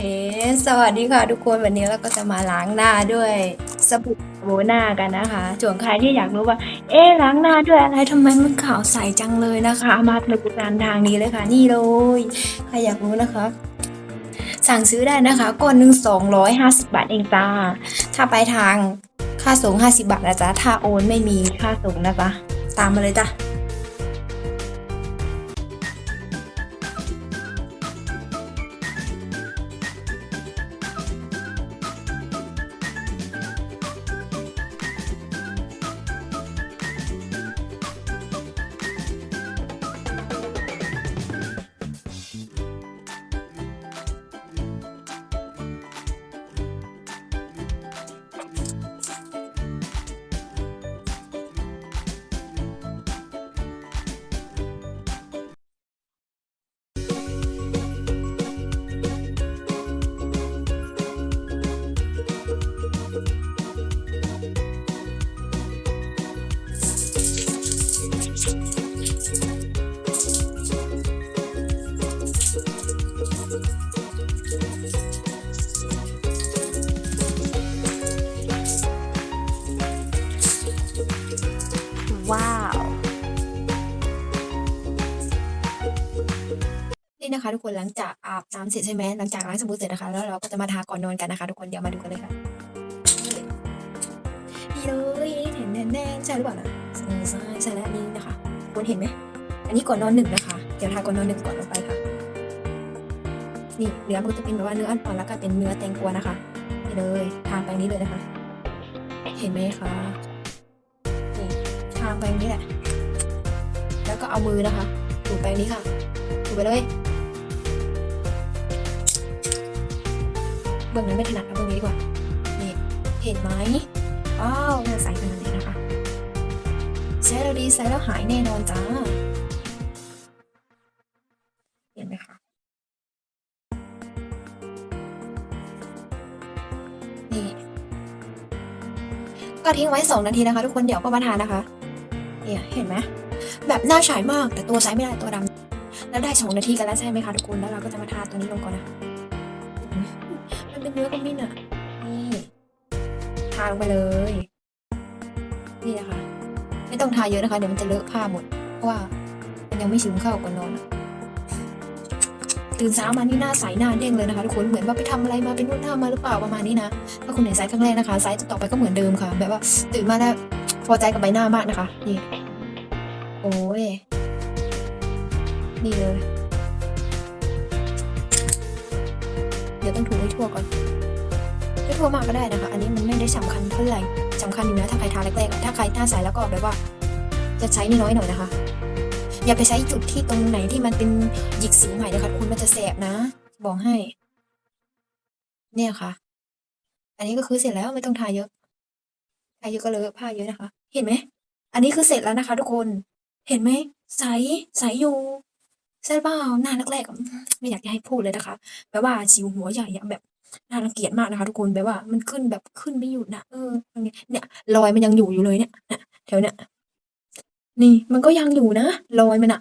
เอ๊ะสวัสดีค่ะทุกคนวันนี้เราก็จะมาล้างหน้าด้วยสบู่โบหน้ากันนะคะส่วนใครที่อยากรู้ว่า เอ๊ะล้างหน้าด้วยอะไรทำไมมันขาวใสจังเลยนะคะ มาถึงการทางนี้เลยค่ะ นี่เลยใครอยากรู้นะคะ สั่งซื้อได้นะคะก้อนหนึ่งสองร้อยห้าสิบบาทเองจ้าถ้าไปทางค่าส่งห้าสิบาทนะจ๊ะถ้าโอนไม่มีค่าส่งนะจ๊ะตามมาเลยจ้ะ นี่นะคะ ทุกคนหลังจากอาบน้ำเสร็จใช่ไหมหลังจากล้างสบู่เสร็จนะคะ แล้วเราก็จะมาทาก่อนนอนกันนะคะ ทุกคนเดี๋ยวมาดูกันเลยค่ะนี่เลยเห็นแน่ๆใช่หรือเปล่านะใช่ใช่ใช่แล้วนี่นะคะทุกคนเห็นไหมอันนี้ก่อนนอนหนึ่งนะคะ เดี๋ยวทาก่อนนอนหนึ่งก่อนลงไปค่ะ นี่เนื้อมันจะเป็นแบบว่าเนื้ออ่อนแล้วก็เป็นเนื้อแตงกวานะคะนี่เลยทาไปนี้เลยนะคะ เห็นไหมคะนี่ทาไปนี้แหละ แล้วก็เอามือนะคะถูไปนี้ค่ะถูไปเลย เบื้องนั้นไม่ถนัดเอาเบื้องนี้ดีกว่านี่เห็นไหมว้าวน่าใสขนาดนี้นะคะใช้แล้วดีใช้แล้วหายแน่นอนจ้าเห็นไหมคะนี่ก็ทิ้งไว้สองนาทีนะคะ ทุกคนเดี๋ยวก็มาทานนะคะเนี่ยเห็นไหมแบบหน้าฉายมากแต่ตัวใช้ไม่ได้ตัวดำแล้วได้สองนาทีกันแล้วใช่ไหมคะทุกคนแล้วเราก็จะมาทาตัวนี้ลงก่อนนะคะ เนื้อขมิ้นอะนี่ทาลงไปเลย นี่นะคะ ไม่ต้องทาเยอะนะคะ เดี๋ยวมันจะเลอะผ้าหมด เพราะว่ามันยังไม่ชื้นเข้าก่อนนอนตื่นเช้ามานี่หน้าใสหน้าเด้งเลยนะคะทุกคนเหมือนว่าไปทำอะไรมาเป็นนวดหน้ามาหรือเปล่าประมาณนี้นะถ้าคุณไหนไซส์ครั้งแรกนะคะไซส์ต่อไปก็เหมือนเดิมค่ะ แบบว่าตื่นมาแล้วพอใจกับใบหน้ามากนะคะ นี่ โอ้ยนี่เลย ดี๋ยวต้องถูให้ทั่วก่อนไม่ทั่วมากก็ได้นะคะ อันนี้มันไม่ได้สำคัญเท่าไหร่สำคัญอยู่นะถ้าใครทาแรกๆถ้าใครหน้าใสแล้วก็แบบว่า จะใช้น้อยๆหน่อยนะคะ อย่าไปใช้จุดที่ตรงไหนที่มันเป็นหยิกสิวใหม่นะคะคุณมันจะแสบนะ บอกให้ เนี่ยค่ะ อันนี้ก็คือเสร็จแล้วไม่ต้องทาเยอะทาเยอะก็เลอะผ้าเยอะนะคะ เห็นไหมอันนี้คือเสร็จแล้วนะคะ ทุกคน เห็นไหมใสใสอยู่ ใช่เปล่าหน้าแรกๆไม่อยากจะให้พูดเลยนะคะแบบว่าสิวหัวใหญ่อะแบบน่ารังเกียจมากนะคะ ทุกคนแบบว่ามันขึ้นแบบขึ้นไม่หยุดนะเออเนี่ยรอยมันยังอยู่อยู่เลยเนี่ยแถวเนี้ยนี่มันก็ยังอยู่นะรอยมันอะ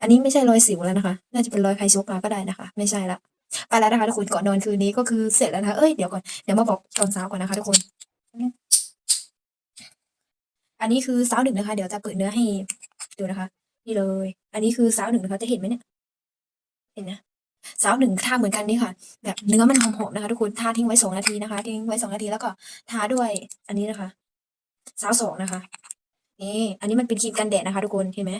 อันนี้ไม่ใช่รอยสิวแล้วนะคะ น่าจะเป็นรอยใครชกมาก็ได้นะคะ ไม่ใช่ละไปแล้วนะคะทุกคนก่อนนอนคืนนี้ก็คือเสร็จแล้วนะคะเอ้ยเดี๋ยวก่อนเดี๋ยวมาบอกตอนเช้าก่อนนะคะทุกคน อันนี้คือสาวหนึ่งนะคะ เดี๋ยวจะเปิดเนื้อให้ดูนะคะ นี่เลย อันนี้คือสาวหนึ่งนะคะจะเห็นไหมเนี่ย เห็นนะสาวหนึ่งทาเหมือนกันนี่ค่ะ แบบเนื้อมันหอมๆนะคะทุกคนทาทิ้งไว้สองนาทีนะคะ ทิ้งไว้สองนาทีแล้วก็ทาด้วยอันนี้นะคะ สาวสองนะคะ นี่ อันนี้มันเป็นครีมกันแดดนะคะ ทุกคนเห็นไหม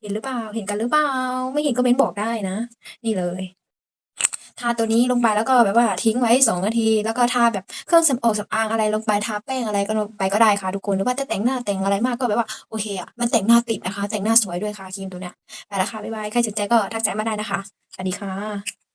เห็นหรือเปล่า เห็นกันหรือเปล่า ไม่เห็นก็เม้นบอกได้นะ นี่เลย ทาตัวนี้ลงไปแล้วก็แบบว่าทิ้งไว้สองนาที แล้วก็ทาแบบเครื่องสำอางสำอางอะไรลงไปทาแป้งอะไรก็ลงไปก็ได้ค่ะทุกคนหรือว่าจะแต่งหน้าแต่งอะไรมากก็แบบว่าโอเคอะมันแต่งหน้าติดนะคะ แต่งหน้าสวยด้วยค่ะครีมตัวเนี้ยไปแล้วค่ะบ๊ายบายใครสนใจก็ทักแจมาได้นะคะสวัสดีค่ะ